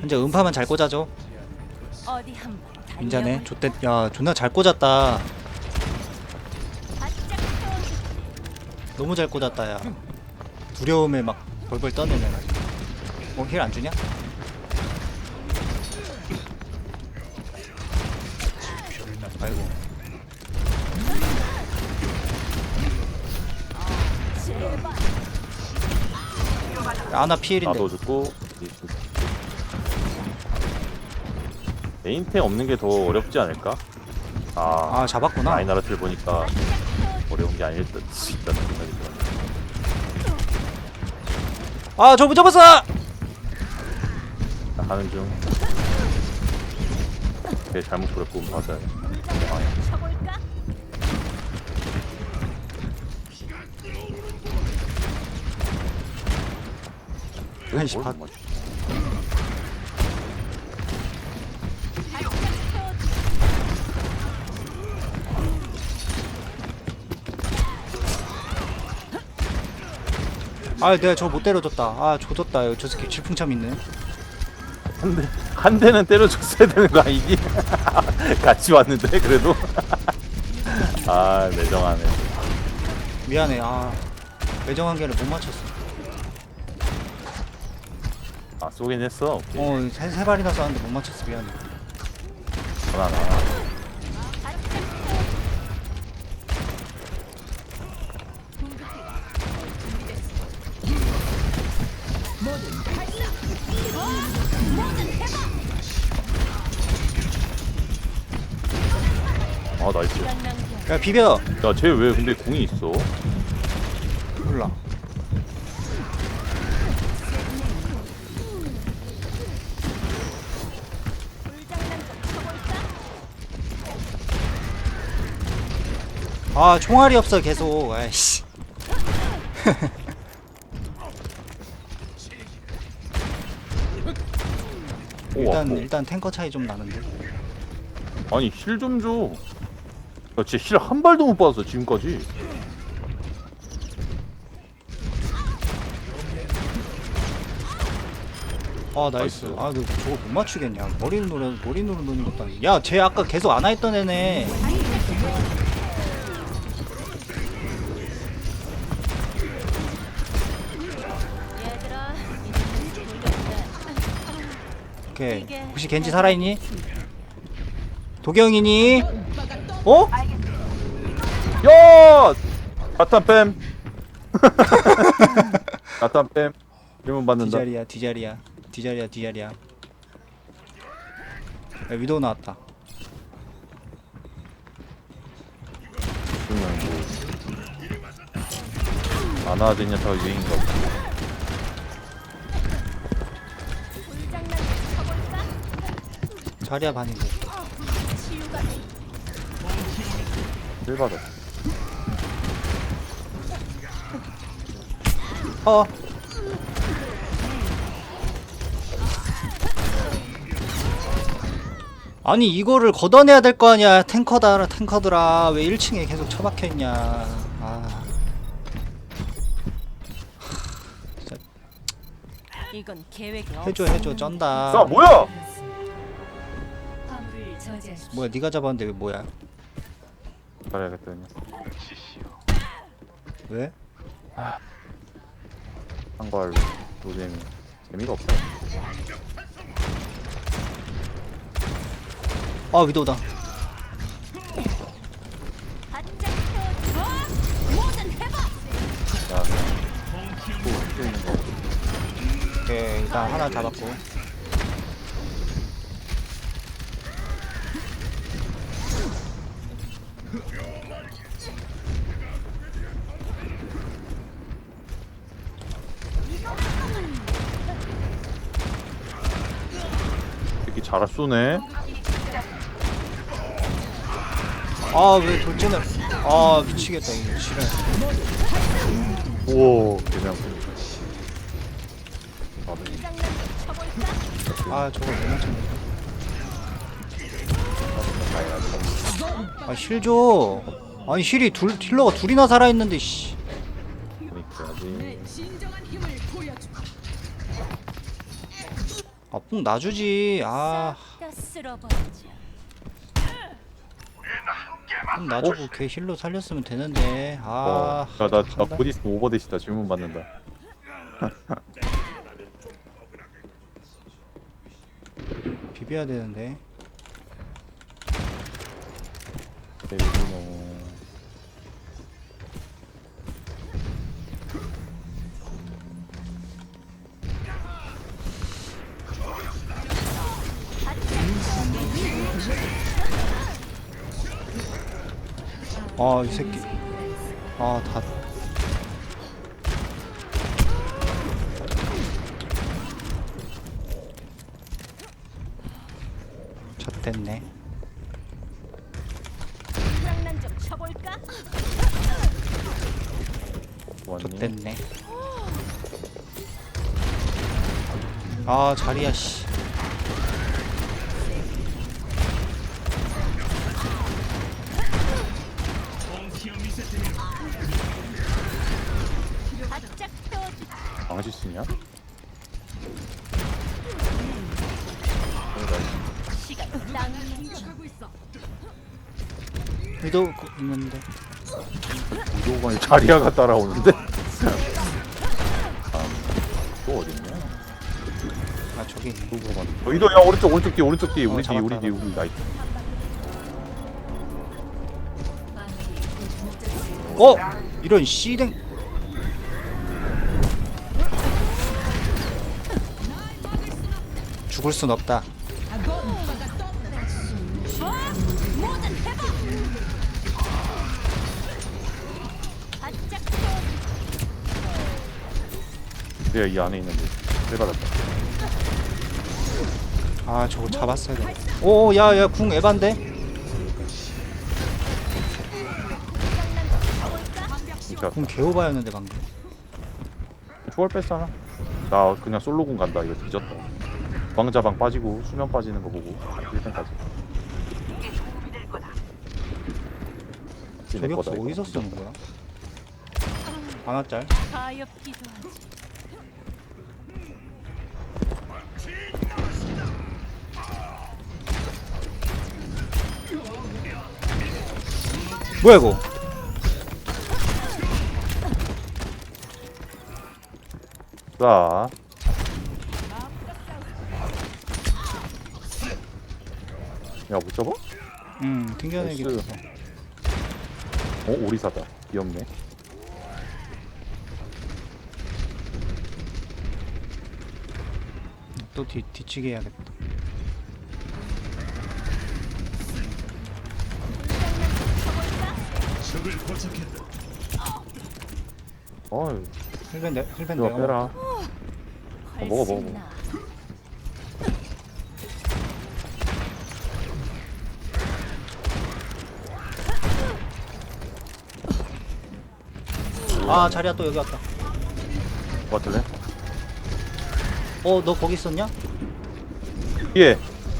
현재 음파만 잘 꽂아줘. 어디 한번 인자네 좋대 야 존나 잘 꽂았다. 너무 잘 꽂았다 야. 두려움에 막 벌벌 떠내네. 어 힐 안 주냐? 아이고. 제발. 아나 피일인데. 나도 죽고 메인템 없는 게 더 어렵지 않을까? 아, 아 잡았구나 라인하르트를 보니까 어려운 게 아닐 듯 있다는 생각이 들어. 아 저분 잡았어! 자, 가는 중. 네, 잘못 그랬고 맞아요. 아? 아이씨 뭘 바, 못 맞추지? 바짝 태워주지. 아 내가 저거 못 때려줬다 아 조졌다 이거 저 새끼 질풍참 있네 한 대, 한 대는 때려줬어야 되는 거 아니니? 같이 왔는데 그래도. 아 매정하네. 미안해 아 매정한 개를 못 맞췄어 아 쏘긴 했어. 오케이. 어 세 세 발이나 쐈는데 못 맞췄어 미안해 전화나. 아 나이스. 야 비벼 야쟤 왜 근데 궁이 있어? 몰라? 아 총알이 없어 계속 아이씨 오 일단 아파. 일단 탱커 차이 좀 나는데 아니 힐 좀 줘. 야, 진짜 힐한 발도 못 받았어 지금까지. 아 나이스 나이스. 아너 저거 못 맞추겠냐 머리 누르 머리 누르 노는 것도 아니고 야 쟤 아까 계속 안 와있던 애네 얘들아, 이제 돌렸다. 오케이 혹시 겐지 살아있니? 도경이니? 어? 야! 바탄 뺨. 바탄 뺨. 이러면 받는다. 뒤자리야 뒤자리야 뒤자리야 뒤자리야 야 위도우 나왔다. 불장난 좀 쳐볼까? 자리야 반인데 힐 받아. 어 아니 이거를 걷어내야 될 거 아니야 탱커다 탱커들아 왜 1층에 계속 처박혀 있냐 아 이건 계획이 해줘. 해줘 쩐다 야 뭐야? 화물을 저지하십시오. 뭐야 네가 잡았는데 왜 뭐야 그냥. 왜? 한걸 노잼이 재미가 없어. 아 위도우다. 야, 또힐 있는 거. 오케이 일단 하나 잡았고 잘 쏘네. 아 왜 돌진을 아 미치겠다 이거 지랄 우와, 그냥. 아 저걸 못 맞췄네 아힐 줘. 아니 힐이 둘 힐러가 둘이나 살아 있는데 씨. 진정한 힘을 보여줘. 아뽕 놔주지 아. 뽕 놔주고 걔 힐로 살렸으면 되는데 아 어, 나나나 한다? 곧 있으면 오버데시다 질문 받는다. 비벼야 되는데 데뷔 아 이 새끼 아 다 젖됐네 장난 좀 쳐볼까? 왔니? 젖됐네 아 자리야 씨 위도 그- 있는데 무조건 자리아가 따라오는데. 아, 또 어딨냐? 아 저기 있네. 어, 이도 야 오른쪽 오른쪽 뒤 오른쪽 뒤 어, 우리 뒤 잡았다, 우리 뒤 우리 나이. 어 이런 씨댕 죽을 순 없다 내가 이 안에 있는데. 잘 받았다. 아 저거 잡았어야 돼. 오, 야, 야, 궁 에반데? 진짜 궁 개오바였는데 방금. 초월 뺐잖아. 나 그냥 솔로군 간다. 이거 뒤졌다. 왕자방 빠지고 수면 빠지는 거 보고 1등까지. 저격수 어디서 쓰는 거야? 가엾기도 하지. 뭐야 이거? 자. 야, 못 잡아? 음, 튕겨내기 나이스. 됐어. 어, 오리사다. 귀엽네. 또 뒤, 뒤치기 해야겠다. 어이, 힐벤 내, 힐벤 이거 빼라. 훨씬 먹어, 먹어, 먹어. 아, 자리야 또 여기 왔다. 뭐 같을래? 어, 너 거기 있었냐? 뒤에!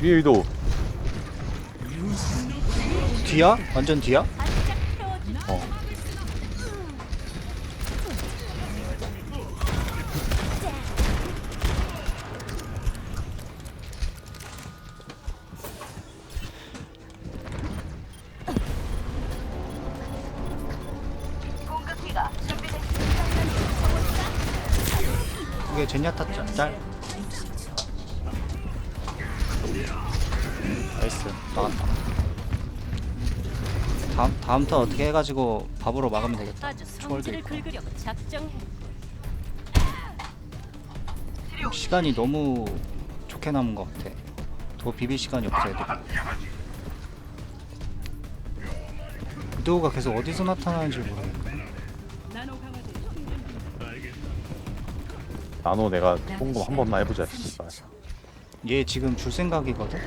뒤에 위도. 뒤야? 완전 뒤야? 이게 제냐타 짤. 짤. 나이스. 나왔다. 다음 다음 턴 어떻게 해가지고 밥으로 막으면 되겠다. 아주 초월도 성질을 있고. 긁으려고 작정해. 시간이 너무 좋게 남은 것 같아. 더 비빌 시간이 없어 애들이. 위도우가 계속 어디서 나타나는지 모르겠네. 나노 내가 통금 한 번만 해보자. 씨발. 얘 지금 줄 생각이거든.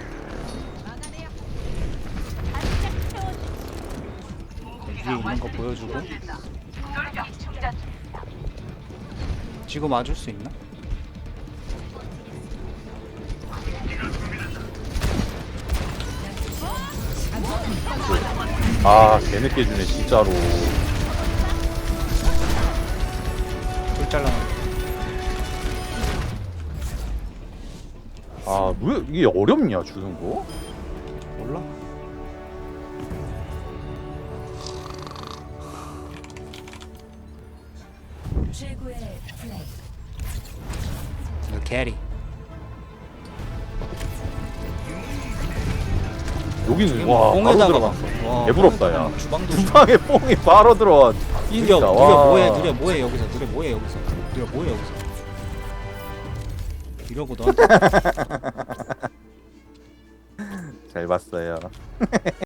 위에 있는 거 보여주고. 지금 와줄 수 있나? 아, 개늦게 주네, 진짜로. 둘 잘라. 아, 왜 이게 어렵냐 주는 거? 몰라 최고의 플레이. 이거 캐리 여기는 와 바로 뽕에다가 들어갔어. 와, 개부럽다, 야. 주방도 두 방에 뽕이 바로 들어와. 누려 와. 뭐해 누려 뭐해 여기서 누려 뭐해 여기서 누려 뭐해 여기서 이러고 너한테 잘 봤어요.